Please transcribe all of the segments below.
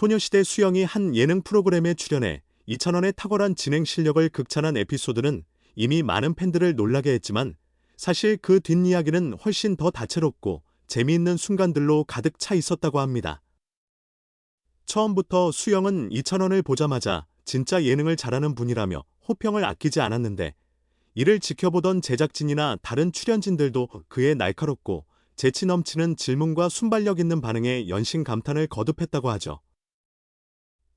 소녀시대 수영이 한 예능 프로그램에 출연해 이찬원의 탁월한 진행 실력을 극찬한 에피소드는 이미 많은 팬들을 놀라게 했지만 사실 그 뒷이야기는 훨씬 더 다채롭고 재미있는 순간들로 가득 차 있었다고 합니다. 처음부터 수영은 이찬원을 보자마자 진짜 예능을 잘하는 분이라며 호평을 아끼지 않았는데 이를 지켜보던 제작진이나 다른 출연진들도 그의 날카롭고 재치 넘치는 질문과 순발력 있는 반응에 연신 감탄을 거듭했다고 하죠.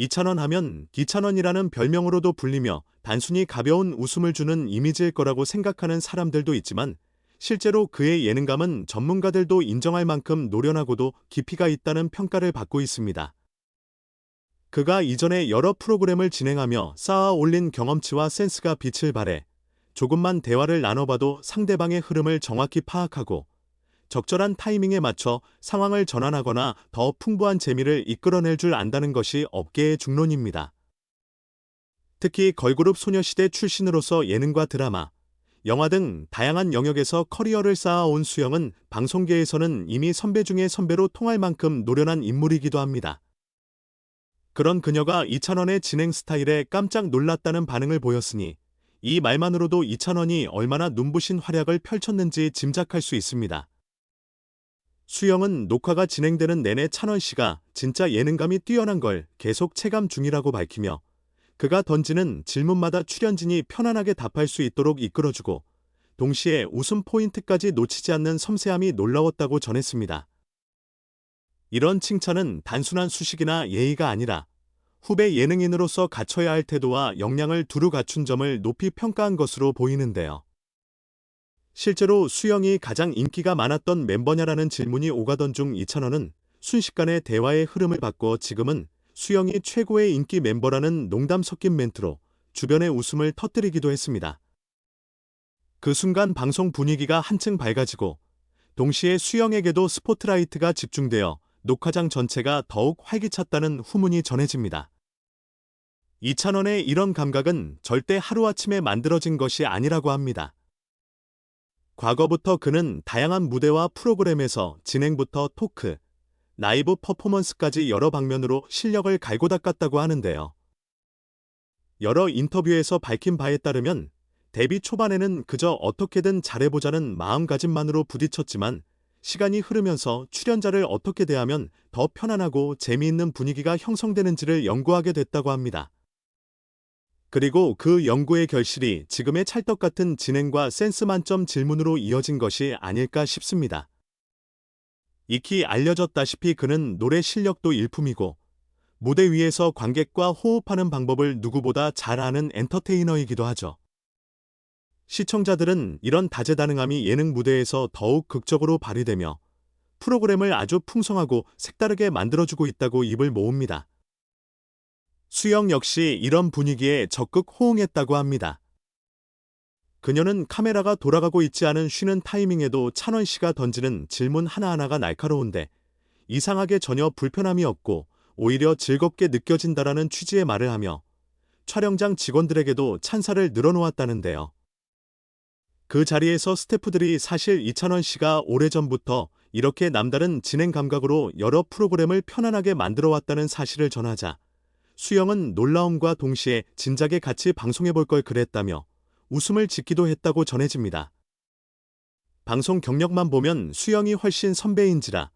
이찬원 하면 기찬원이라는 별명으로도 불리며 단순히 가벼운 웃음을 주는 이미지일 거라고 생각하는 사람들도 있지만 실제로 그의 예능감은 전문가들도 인정할 만큼 노련하고도 깊이가 있다는 평가를 받고 있습니다. 그가 이전에 여러 프로그램을 진행하며 쌓아 올린 경험치와 센스가 빛을 발해 조금만 대화를 나눠봐도 상대방의 흐름을 정확히 파악하고 적절한 타이밍에 맞춰 상황을 전환하거나 더 풍부한 재미를 이끌어낼 줄 안다는 것이 업계의 중론입니다. 특히 걸그룹 소녀시대 출신으로서 예능과 드라마, 영화 등 다양한 영역에서 커리어를 쌓아온 수영은 방송계에서는 이미 선배 중의 선배로 통할 만큼 노련한 인물이기도 합니다. 그런 그녀가 이찬원의 진행 스타일에 깜짝 놀랐다는 반응을 보였으니 이 말만으로도 이찬원이 얼마나 눈부신 활약을 펼쳤는지 짐작할 수 있습니다. 수영은 녹화가 진행되는 내내 찬원 씨가 진짜 예능감이 뛰어난 걸 계속 체감 중이라고 밝히며 그가 던지는 질문마다 출연진이 편안하게 답할 수 있도록 이끌어주고 동시에 웃음 포인트까지 놓치지 않는 섬세함이 놀라웠다고 전했습니다. 이런 칭찬은 단순한 수식이나 예의가 아니라 후배 예능인으로서 갖춰야 할 태도와 역량을 두루 갖춘 점을 높이 평가한 것으로 보이는데요. 실제로 수영이 가장 인기가 많았던 멤버냐라는 질문이 오가던 중 이찬원은 순식간에 대화의 흐름을 바꿔 지금은 수영이 최고의 인기 멤버라는 농담 섞인 멘트로 주변의 웃음을 터뜨리기도 했습니다. 그 순간 방송 분위기가 한층 밝아지고 동시에 수영에게도 스포트라이트가 집중되어 녹화장 전체가 더욱 활기찼다는 후문이 전해집니다. 이찬원의 이런 감각은 절대 하루아침에 만들어진 것이 아니라고 합니다. 과거부터 그는 다양한 무대와 프로그램에서 진행부터 토크, 라이브 퍼포먼스까지 여러 방면으로 실력을 갈고 닦았다고 하는데요. 여러 인터뷰에서 밝힌 바에 따르면 데뷔 초반에는 그저 어떻게든 잘해보자는 마음가짐만으로 부딪혔지만 시간이 흐르면서 출연자를 어떻게 대하면 더 편안하고 재미있는 분위기가 형성되는지를 연구하게 됐다고 합니다. 그리고 그 연구의 결실이 지금의 찰떡 같은 진행과 센스 만점 질문으로 이어진 것이 아닐까 싶습니다. 익히 알려졌다시피 그는 노래 실력도 일품이고 무대 위에서 관객과 호흡하는 방법을 누구보다 잘 아는 엔터테이너이기도 하죠. 시청자들은 이런 다재다능함이 예능 무대에서 더욱 극적으로 발휘되며 프로그램을 아주 풍성하고 색다르게 만들어주고 있다고 입을 모읍니다. 수영 역시 이런 분위기에 적극 호응했다고 합니다. 그녀는 카메라가 돌아가고 있지 않은 쉬는 타이밍에도 찬원 씨가 던지는 질문 하나하나가 날카로운데 이상하게 전혀 불편함이 없고 오히려 즐겁게 느껴진다라는 취지의 말을 하며 촬영장 직원들에게도 찬사를 늘어놓았다는데요. 그 자리에서 스태프들이 사실 이찬원 씨가 오래전부터 이렇게 남다른 진행 감각으로 여러 프로그램을 편안하게 만들어 왔다는 사실을 전하자 수영은 놀라움과 동시에 진작에 같이 방송해볼 걸 그랬다며 웃음을 짓기도 했다고 전해집니다. 방송 경력만 보면 수영이 훨씬 선배인지라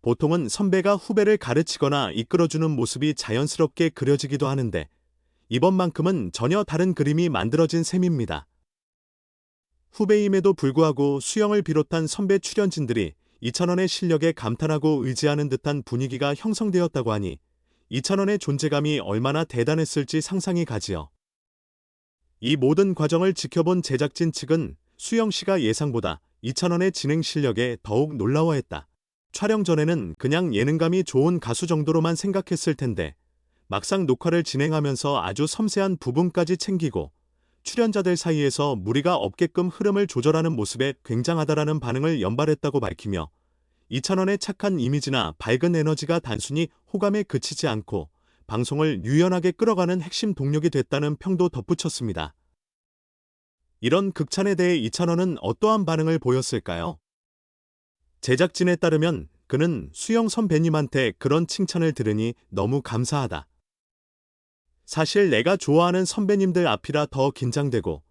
보통은 선배가 후배를 가르치거나 이끌어주는 모습이 자연스럽게 그려지기도 하는데 이번만큼은 전혀 다른 그림이 만들어진 셈입니다. 후배임에도 불구하고 수영을 비롯한 선배 출연진들이 이찬원의 실력에 감탄하고 의지하는 듯한 분위기가 형성되었다고 하니 이찬원의 존재감이 얼마나 대단했을지 상상이 가지요. 이 모든 과정을 지켜본 제작진 측은 수영 씨가 예상보다 이찬원의 진행 실력에 더욱 놀라워했다. 촬영 전에는 그냥 예능감이 좋은 가수 정도로만 생각했을 텐데 막상 녹화를 진행하면서 아주 섬세한 부분까지 챙기고 출연자들 사이에서 무리가 없게끔 흐름을 조절하는 모습에 굉장하다라는 반응을 연발했다고 밝히며 이찬원의 착한 이미지나 밝은 에너지가 단순히 호감에 그치지 않고 방송을 유연하게 끌어가는 핵심 동력이 됐다는 평도 덧붙였습니다. 이런 극찬에 대해 이찬원은 어떠한 반응을 보였을까요? 제작진에 따르면 그는 수영 선배님한테 그런 칭찬을 들으니 너무 감사하다. 사실 내가 좋아하는 선배님들 앞이라 더 긴장되고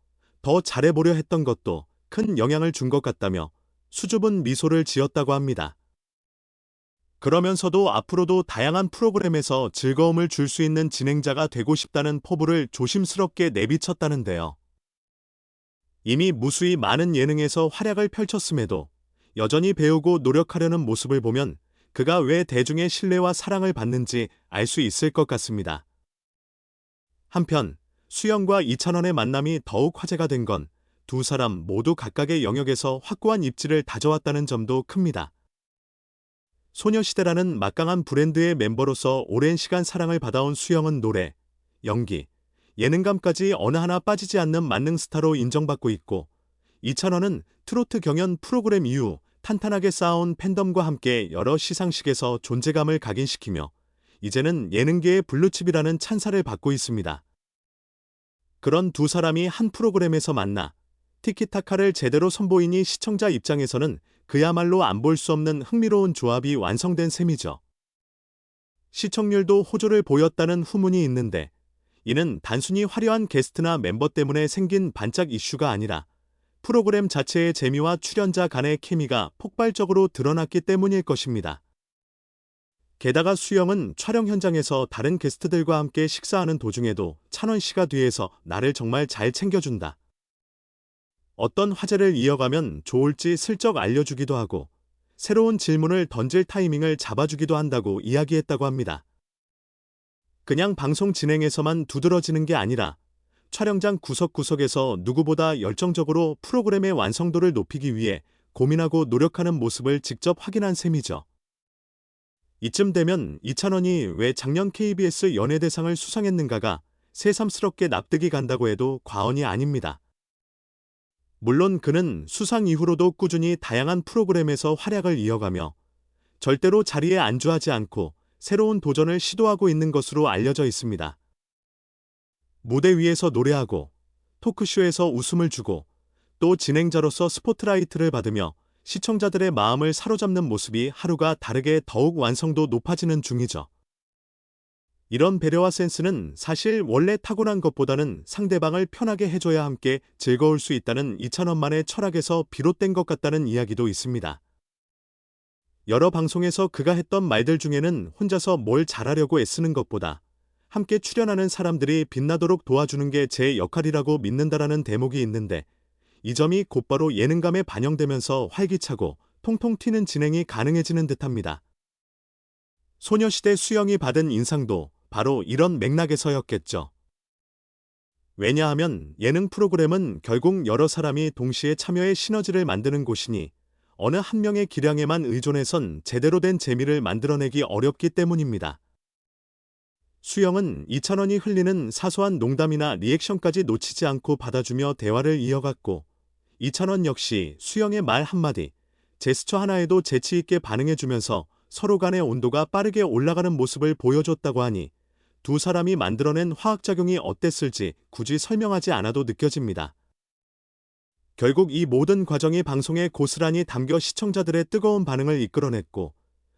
더 잘해보려 했던 것도 큰 영향을 준 것 같다며 수줍은 미소를 지었다고 합니다. 그러면서도 앞으로도 다양한 프로그램에서 즐거움을 줄 수 있는 진행자가 되고 싶다는 포부를 조심스럽게 내비쳤다는데요. 이미 무수히 많은 예능에서 활약을 펼쳤음에도 여전히 배우고 노력하려는 모습을 보면 그가 왜 대중의 신뢰와 사랑을 받는지 알 수 있을 것 같습니다. 한편 수영과 이찬원의 만남이 더욱 화제가 된 건 두 사람 모두 각각의 영역에서 확고한 입지를 다져왔다는 점도 큽니다. 소녀시대라는 막강한 브랜드의 멤버로서 오랜 시간 사랑을 받아온 수영은 노래, 연기, 예능감까지 어느 하나 빠지지 않는 만능 스타로 인정받고 있고 이찬원은 트로트 경연 프로그램 이후 탄탄하게 쌓아온 팬덤과 함께 여러 시상식에서 존재감을 각인시키며 이제는 예능계의 블루칩이라는 찬사를 받고 있습니다. 그런 두 사람이 한 프로그램에서 만나 티키타카를 제대로 선보이니 시청자 입장에서는 그야말로 안 볼 수 없는 흥미로운 조합이 완성된 셈이죠. 시청률도 호조를 보였다는 후문이 있는데 이는 단순히 화려한 게스트나 멤버 때문에 생긴 반짝 이슈가 아니라 프로그램 자체의 재미와 출연자 간의 케미가 폭발적으로 드러났기 때문일 것입니다. 게다가 수영은 촬영 현장에서 다른 게스트들과 함께 식사하는 도중에도 찬원 씨가 뒤에서 나를 정말 잘 챙겨준다. 어떤 화제를 이어가면 좋을지 슬쩍 알려주기도 하고 새로운 질문을 던질 타이밍을 잡아주기도 한다고 이야기했다고 합니다. 그냥 방송 진행에서만 두드러지는 게 아니라 촬영장 구석구석에서 누구보다 열정적으로 프로그램의 완성도를 높이기 위해 고민하고 노력하는 모습을 직접 확인한 셈이죠. 이쯤 되면 이찬원이 왜 작년 KBS 연예대상을 수상했는가가 새삼스럽게 납득이 간다고 해도 과언이 아닙니다. 물론 그는 수상 이후로도 꾸준히 다양한 프로그램에서 활약을 이어가며 절대로 자리에 안주하지 않고 새로운 도전을 시도하고 있는 것으로 알려져 있습니다. 무대 위에서 노래하고 토크쇼에서 웃음을 주고 또 진행자로서 스포트라이트를 받으며 시청자들의 마음을 사로잡는 모습이 하루가 다르게 더욱 완성도 높아지는 중이죠. 이런 배려와 센스는 사실 원래 타고난 것보다는 상대방을 편하게 해줘야 함께 즐거울 수 있다는 이찬원만의 철학에서 비롯된 것 같다는 이야기도 있습니다. 여러 방송에서 그가 했던 말들 중에는 혼자서 뭘 잘하려고 애쓰는 것보다 함께 출연하는 사람들이 빛나도록 도와주는 게 제 역할이라고 믿는다라는 대목이 있는데 이 점이 곧바로 예능감에 반영되면서 활기차고 통통 튀는 진행이 가능해지는 듯합니다. 소녀시대 수영이 받은 인상도 바로 이런 맥락에서였겠죠. 왜냐하면 예능 프로그램은 결국 여러 사람이 동시에 참여의 시너지를 만드는 곳이니 어느 한 명의 기량에만 의존해선 제대로 된 재미를 만들어내기 어렵기 때문입니다. 수영은 이찬원이 흘리는 사소한 농담이나 리액션까지 놓치지 않고 받아주며 대화를 이어갔고 이찬원 역시 수영의 말 한마디, 제스처 하나에도 재치있게 반응해주면서 서로 간의 온도가 빠르게 올라가는 모습을 보여줬다고 하니 두 사람이 만들어낸 화학작용이 어땠을지 굳이 설명하지 않아도 느껴집니다. 결국 이 모든 과정이 방송에 고스란히 담겨 시청자들의 뜨거운 반응을 이끌어냈고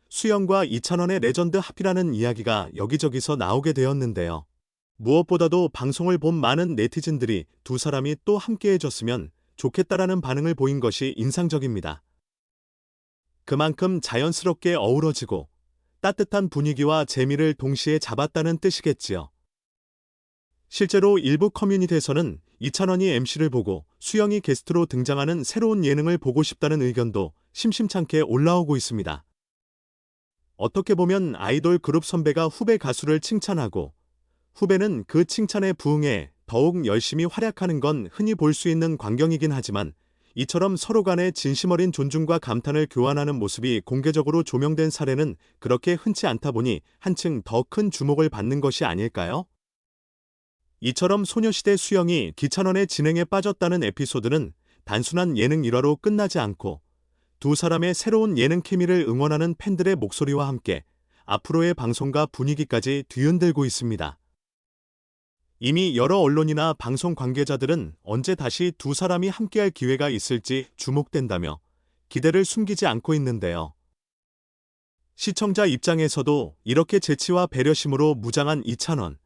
수영과 이찬원의 레전드 합이라는 이야기가 여기저기서 나오게 되었는데요. 무엇보다도 방송을 본 많은 네티즌들이 두 사람이 또 함께 해줬으면 좋겠다라는 반응을 보인 것이 인상적입니다. 그만큼 자연스럽게 어우러지고 따뜻한 분위기와 재미를 동시에 잡았다는 뜻이겠지요. 실제로 일부 커뮤니티에서는 이찬원이 MC를 보고 수영이 게스트로 등장하는 새로운 예능을 보고 싶다는 의견도 심심찮게 올라오고 있습니다. 어떻게 보면 아이돌 그룹 선배가 후배 가수를 칭찬하고 후배는 그 칭찬에 부응해 더욱 열심히 활약하는 건 흔히 볼 수 있는 광경이긴 하지만 이처럼 서로 간의 진심 어린 존중과 감탄을 교환하는 모습이 공개적으로 조명된 사례는 그렇게 흔치 않다 보니 한층 더 큰 주목을 받는 것이 아닐까요? 이처럼 소녀시대 수영이 기찬원의 진행에 빠졌다는 에피소드는 단순한 예능 일화로 끝나지 않고 두 사람의 새로운 예능 케미를 응원하는 팬들의 목소리와 함께 앞으로의 방송과 분위기까지 뒤흔들고 있습니다. 이미 여러 언론이나 방송 관계자들은 언제 다시 두 사람이 함께할 기회가 있을지 주목된다며 기대를 숨기지 않고 있는데요. 시청자 입장에서도 이렇게 재치와 배려심으로 무장한 이찬원,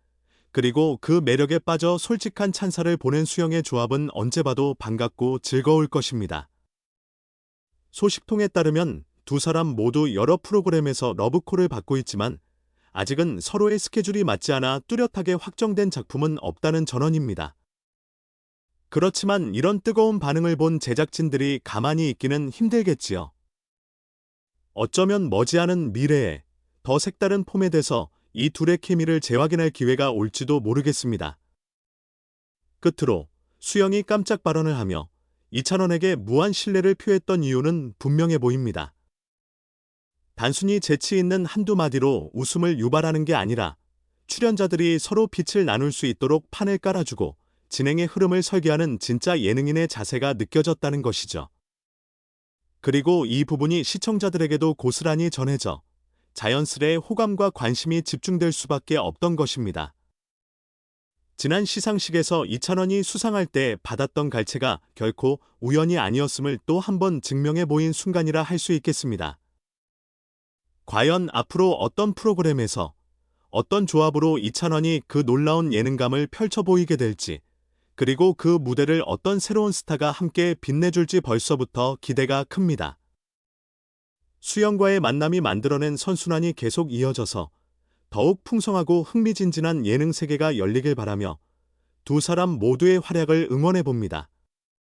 그리고 그 매력에 빠져 솔직한 찬사를 보낸 수영의 조합은 언제 봐도 반갑고 즐거울 것입니다. 소식통에 따르면 두 사람 모두 여러 프로그램에서 러브콜을 받고 있지만 아직은 서로의 스케줄이 맞지 않아 뚜렷하게 확정된 작품은 없다는 전언입니다. 그렇지만 이런 뜨거운 반응을 본 제작진들이 가만히 있기는 힘들겠지요. 어쩌면 머지않은 미래에 더 색다른 포맷에서 이 둘의 케미를 재확인할 기회가 올지도 모르겠습니다. 끝으로 수영이 깜짝 발언을 하며 이찬원에게 무한 신뢰를 표했던 이유는 분명해 보입니다. 단순히 재치 있는 한두 마디로 웃음을 유발하는 게 아니라 출연자들이 서로 빛을 나눌 수 있도록 판을 깔아주고 진행의 흐름을 설계하는 진짜 예능인의 자세가 느껴졌다는 것이죠. 그리고 이 부분이 시청자들에게도 고스란히 전해져 자연스레 호감과 관심이 집중될 수밖에 없던 것입니다. 지난 시상식에서 이찬원이 수상할 때 받았던 갈채가 결코 우연이 아니었음을 또 한 번 증명해 보인 순간이라 할 수 있겠습니다. 과연 앞으로 어떤 프로그램에서 어떤 조합으로 이찬원이 그 놀라운 예능감을 펼쳐 보이게 될지, 그리고 그 무대를 어떤 새로운 스타가 함께 빛내줄지 벌써부터 기대가 큽니다. 수영과의 만남이 만들어낸 선순환이 계속 이어져서 더욱 풍성하고 흥미진진한 예능 세계가 열리길 바라며 두 사람 모두의 활약을 응원해 봅니다.